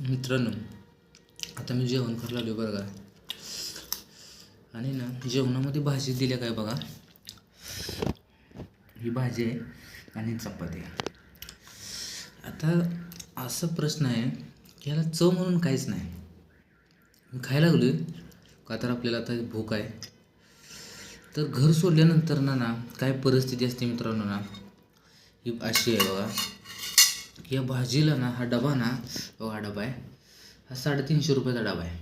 मित्रांनो आता मी जेवण करायला आलो बरं का. आणि ना जेवणामध्ये भाजी दिल्या काय बघा. ही भाजी आहे आणि चपाती आहे. आता असा प्रश्न आहे की ह्याला चव म्हणून काहीच नाही. मी खायला लागलो का तर आपल्याला आता भूक आहे. तर घर सोडल्यानंतर ना ना काय परिस्थिती असते मित्रांनो ना ही अशी आहे बघा. या भाजीला ना हा डबा ना हा डबा आहे. हा साडेतीनशे रुपयाचा डबा आहे.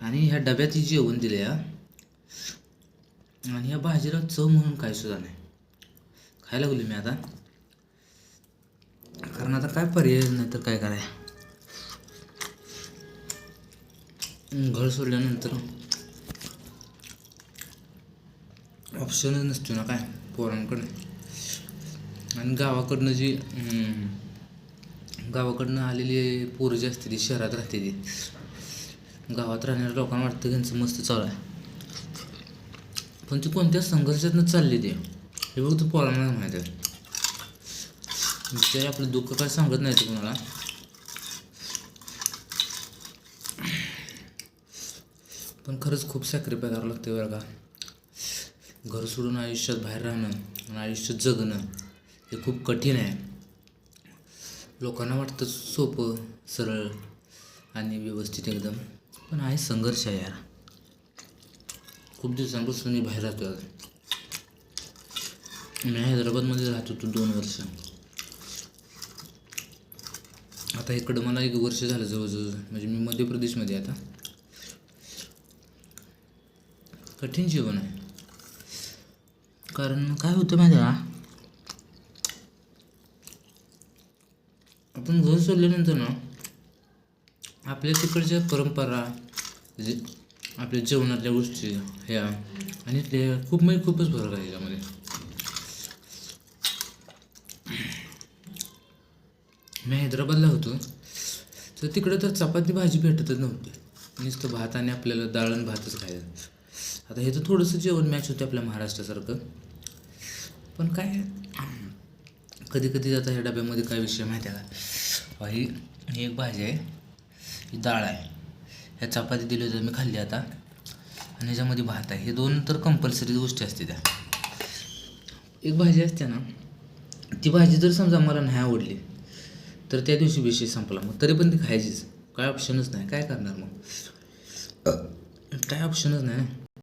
आणि ह्या डब्यात ही जेवण दिले हा. आणि या भाजीला चव म्हणून काय सुद्धा नाही. खायला लागलो मी आता. कारण आता काय पर्याय नाही तर काय कराय. घर सोडल्यानंतर ऑप्शनच नसतो ना काय पोरांकडे आणि गावाकडनं जी गावाकडनं आलेली पोरं जी असते ती शहरात राहते ती. गावात राहणाऱ्या लोकांना वाटतं त्यांचं मस्त चालू आहे. पण ती कोणत्या संघर्षातनं चालली ते? हे फक्त पोरांना माहीत आहे. बिचारे आपलं दुःख काय सांगत नाही ते कोणाला. पण खरंच खूप सॅक्रिफाय करावं लागते बरं का. घर सोडून आयुष्यात बाहेर राहणं आणि आयुष्य जगणं हे खूप कठीण आहे. लोकांना वाटतं सोपं सरळ आणि व्यवस्थित एकदम. पण आहे संघर्ष आहे यार. खूप दिवसांपासून मी बाहेर राहतो आता. मी हैदराबादमध्ये राहत होतो दोन वर्ष. आता इकडं मला एक वर्ष झालं जवळजवळ. म्हणजे मी मध्य प्रदेशमध्ये आता. कठीण जीवन आहे. कारण काय होतं माहिती का? आपण घर सोडल्यानंतर ना आपल्या तिकडच्या परंपरा जे आपल्या जेवणातल्या गोष्टी ह्या आणि ते खूप म्हणजे खूपच फरक आहे याच्यामध्ये. मी हैदराबादला होतो तर तिकडं तर चपाती भाजी भेटतच नव्हती. नुसतं भात आणि आपल्याला डाळ आणि भातच खायचं. आता हे तर थोडंसं जेवण मॅच होते आपल्या महाराष्ट्रासारखं. पण काय कधी कधी जाता ह्या डब्यामध्ये काय विषय माहिती आहे का? ही ही एक भाजी आहे. ही डाळ आहे. ह्या चपाती दिली होती मी खाल्ली आता. आणि ह्याच्यामध्ये भात आहे. हे दोन तर कंपल्सरी गोष्टी असते त्या. एक भाजी असते ना ती भाजी जर समजा मला नाही आवडली तर त्या दिवशी विषय संपला. मग तरी पण ती खायचीच. काय ऑप्शनच नाही. काय करणार मग? काय ऑप्शनच नाही ना?